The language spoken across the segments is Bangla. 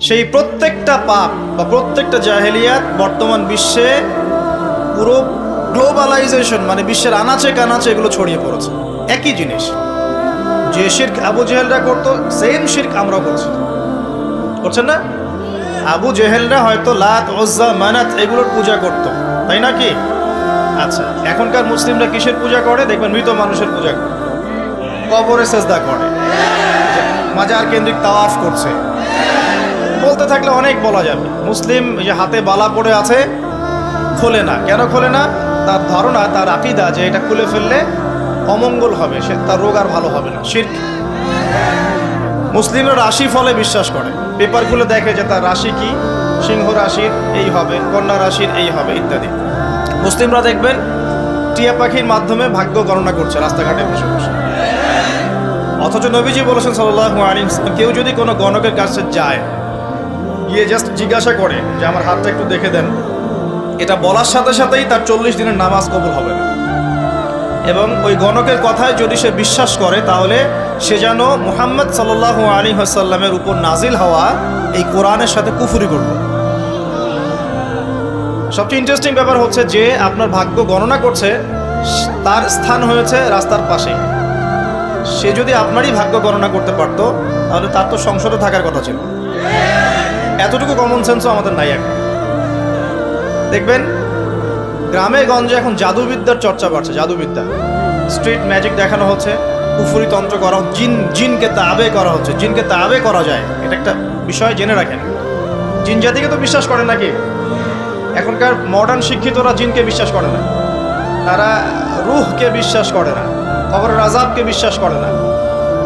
সেই প্রত্যেকটা পাপ বা প্রত্যেকটা জাহেলিয়াত বর্তমান বিশ্বে পুরো গ্লোবালাইজেশন মানে বিশ্বের আনাচে কানাচে এগুলো ছড়িয়ে পড়েছে। একই জিনিস। যে শির্ক আবু জেহেলরা করতো সেম শির্ক আমরাও করছি। করছেন না? আবু জেহেলরা হয়তো লাত ওজ্জা মানাত এগুলোর পূজা করতো। তাই না কি? আচ্ছা এখনকার মুসলিমরা কিসের পূজা করে? দেখবেন মৃত মানুষের পূজা করে। কবরে সেজদা করে। মাজার কেন্দ্রিক তাওয়াফ করছে। বলতে থাকলে অনেক বলা যাবে। মুসলিম যে হাতে বালা পড়ে আছে, খোলে না। কেন খোলে না? তার ধারণা, তার আকিদা যে এটা খুলে ফেললে অমঙ্গল হবে, সে তার রোগ আর ভালো হবে না। শির্ক। মুসলিমরা রাশি ফলে বিশ্বাস করে। পেপার খুলে দেখে যে তার রাশি কি? সিংহ রাশির, এই হবে। কন্যা রাশির, এই হবে, ইত্যাদি। মুসলিমরা দেখবেন টিয়া পাখির মাধ্যমে ভাগ্য গণনা করছে রাস্তাঘাটে বসে বসে। অথচ নবীজি বলেছেন সাল্লাহ ওয়াসাল্লাম, কেউ যদি কোনো গণকের কাছে যায় গিয়ে জাস্ট জিজ্ঞাসা করে যে আমার হাতটা একটু দেখে দেন। এটা বলার সাথে সাথেই তার চল্লিশ দিনের নামাজ কবুল হবে। না এবং ওই গণকের কথায় যদি সে বিশ্বাস করে, তাহলে সে যেন মুহাম্মদ সাল্লাহ আলী হাসাল্লামের উপর নাজিল হওয়া এই কোরআনের সাথে কুফুরি করবে সবচেয়ে ইন্টারেস্টিং ব্যাপার হচ্ছে যে আপনার ভাগ্য গণনা করছে, তার স্থান হয়েছে রাস্তার পাশে। সে যদি আপনারই ভাগ্য গণনা করতে পারতো, তাহলে তার তো সংসদে থাকার কথা ছিল। এতটুকু কমন সেন্সও আমাদের নাই এখন। দেখবেন, গ্রামে গঞ্জে এখন জাদুবিদ্যার চর্চা বাড়ছে, জাদুবিদ্যা। স্ট্রিট ম্যাজিক দেখানো হচ্ছে, কুফুরি তন্ত্র করা জিন, জিনকে তাবে করা হচ্ছে, জিনকে তাবে করা যায়। এটা একটা বিষয় জেনে রাখেন। জিন জাতিকে তো বিশ্বাস করে নাকি? এখনকার মডার্ন শিক্ষিতরা জিনকে বিশ্বাস করে না। তারা রুহকে বিশ্বাস করে না খবরের আজাবকে বিশ্বাস করে না।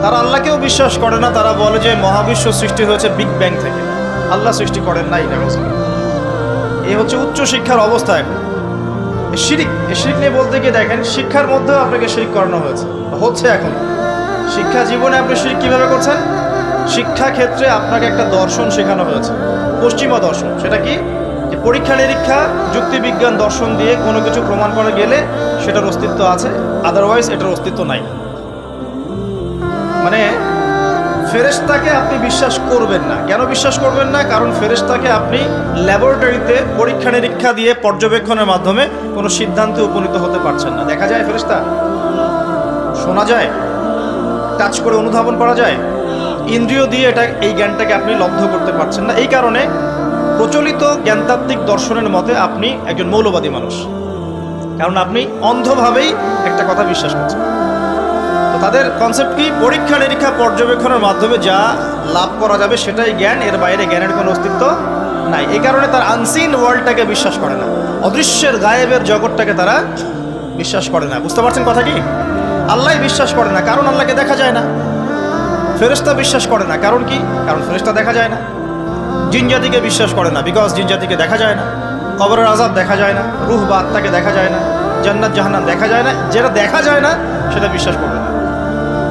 তারা আল্লাহকেও বিশ্বাস করে না, তারা বলে যে মহাবিশ্ব সৃষ্টি হয়েছে বিগ ব্যাং থেকে। আল্লাহ সৃষ্টি করেন নাই এই হচ্ছে। উচ্চ শিক্ষার অবস্থা এখন। শিরিক শিরিক নিয়ে বলতে গিয়ে দেখেন, শিক্ষার মধ্যেও আপনাকে শিরিক করানো হয়েছে হচ্ছে এখন। শিক্ষা জীবনে আপনি শিরিক কীভাবে করছেন? শিক্ষা ক্ষেত্রে আপনাকে একটা দর্শন শেখানো হয়েছে, পশ্চিমা দর্শন। সেটা কি? যে পরীক্ষা নিরীক্ষা, যুক্তিবিজ্ঞান দর্শন দিয়ে কোনো কিছু প্রমাণ করে গেলে সেটার অস্তিত্ব আছে আদারওয়াইজ এটার অস্তিত্ব নাই। মানে ফেরেশতাকে আপনি বিশ্বাস করবেন না। কেন বিশ্বাস করবেন না? কারণ ফেরেশতাকে আপনি ল্যাবরেটরিতে পরীক্ষা নিরীক্ষা দিয়ে পর্যবেক্ষণের মাধ্যমে কোনো সিদ্ধান্তে উপনীত হতে পারছেন না। দেখা যায় ফেরেশতা, শোনা যায়, টাচ করে অনুধাবন করা যায়, ইন্দ্রিয় দিয়ে এটা, এই জ্ঞানটাকে আপনি লব্ধ করতে পারছেন না। এই কারণে প্রচলিত জ্ঞানতাত্ত্বিক দর্শনের মতে আপনি একজন মৌলবাদী মানুষ। কারণ আপনি অন্ধভাবেই একটা কথা বিশ্বাস করছেন। তাদের কনসেপ্ট কি? পরীক্ষা নিরীক্ষা পর্যবেক্ষণের মাধ্যমে যা লাভ করা যাবে সেটাই জ্ঞান। এর বাইরে জ্ঞানের কোনো অস্তিত্ব নাই। এই কারণে তার আনসিন ওয়ার্ল্ডটাকে বিশ্বাস করে না। অদৃশ্যের, গায়েবের জগৎটাকে তারা বিশ্বাস করে না। বুঝতে পারছেন কথা কি? আল্লাহ বিশ্বাস করে না, কারণ আল্লাহকে দেখা যায় না। ফেরেস্তা বিশ্বাস করে না, কারণ কি? কারণ ফেরেস্তা দেখা যায় না। জিন জাতিকে বিশ্বাস করে না বিকজ জিন জাতিকে দেখা যায় না। কবরের আজাব দেখা যায় না। রুহ বা আত্মাকে দেখা যায় না। জান্নাত জাহান্নাম দেখা যায় না। যেটা দেখা যায় না, সেটা বিশ্বাস করবে না।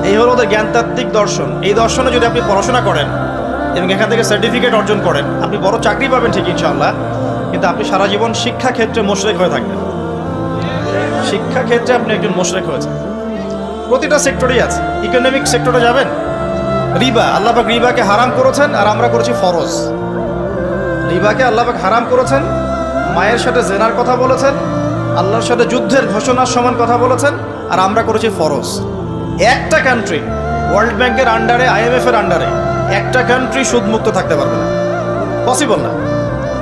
এই হলো ওদের জ্ঞানতাত্ত্বিক দর্শন। এই দর্শনে যদি আপনি পড়াশোনা করেন এবং এখান থেকে সার্টিফিকেট অর্জন করেন, আপনি বড় চাকরি পাবেন ঠিক ইনশাল্লাহ কিন্তু আপনি সারা জীবন শিক্ষা ক্ষেত্রে মোশরেক হয়ে থাকবেন। শিক্ষা ক্ষেত্রে আপনি একজন মোশরেক হয়েছেন। প্রতিটা সেক্টরেই আছে। ইকোনমিক সেক্টরে যাবেন? রিবা আল্লাহবাক রিবাকে হারাম করেছেন আর আমরা করেছি ফরজ। রিবাকে আল্লাহবাক হারাম করেছেন, মায়ের সাথে জেনার কথা বলেছেন, আল্লাহর সাথে যুদ্ধের ঘোষণার সমান কথা বলেছেন, আর আমরা করেছি ফরজ। একটা কান্ট্রি ওয়ার্ল্ড ব্যাংকের আন্ডারে আইএমএফ এর আন্ডারে একটা কান্ট্রি সুদমুক্ত থাকতে পারবে না। পসিবল না।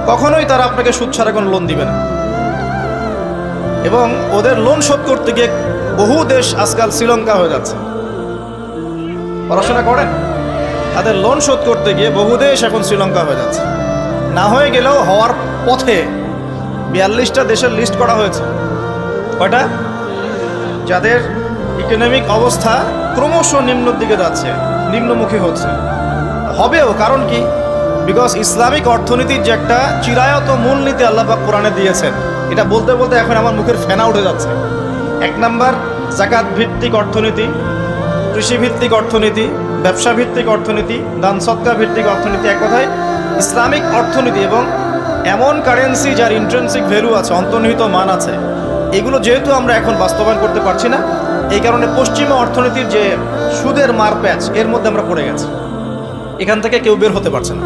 কখনোই তারা আপনাকে সুদ ছাড়া কোনো লোন দিবে না। এবং ওদের লোন শোধ করতে গিয়ে বহু দেশ আজকাল শ্রীলঙ্কা হয়ে যাচ্ছে। পড়াশোনা করেন? তাদের লোন শোধ করতে গিয়ে বহু দেশ এখন শ্রীলঙ্কা হয়ে যাচ্ছে। না হয়ে গেলেও হওয়ার পথে বিয়াল্লিশটা দেশের লিস্ট করা হয়েছে। কয়টা? যাদের ইকোনমিক অবস্থা ক্রমশ নিম্নর দিকে যাচ্ছে নিম্নমুখী হচ্ছে। হবেও, কারণ কি? বিকজ ইসলামিক অর্থনীতির যে একটা চিরায়ত মূলনীতি আল্লাপাক কোরআনে দিয়েছেন, এটা বলতে বলতে এখন আমার মুখের ফেনা উঠে যাচ্ছে। এক নাম্বার জাকাত ভিত্তিক অর্থনীতি, কৃষিভিত্তিক অর্থনীতি ব্যবসা ভিত্তিক অর্থনীতি দান সৎকা ভিত্তিক অর্থনীতি এক কথায় ইসলামিক অর্থনীতি এবং এমন কারেন্সি যার ইন্ট্রেন্সিক ভ্যালু আছে, অন্তর্নিহিত মান আছে, এগুলো যেহেতু আমরা এখন বাস্তবায়ন করতে পারছি না এই কারণে পশ্চিমা অর্থনীতির যে সুদের মারপ্যাচ, এর মধ্যে আমরা পড়ে গেছি। এখান থেকে কেউ বের হতে পারছে না।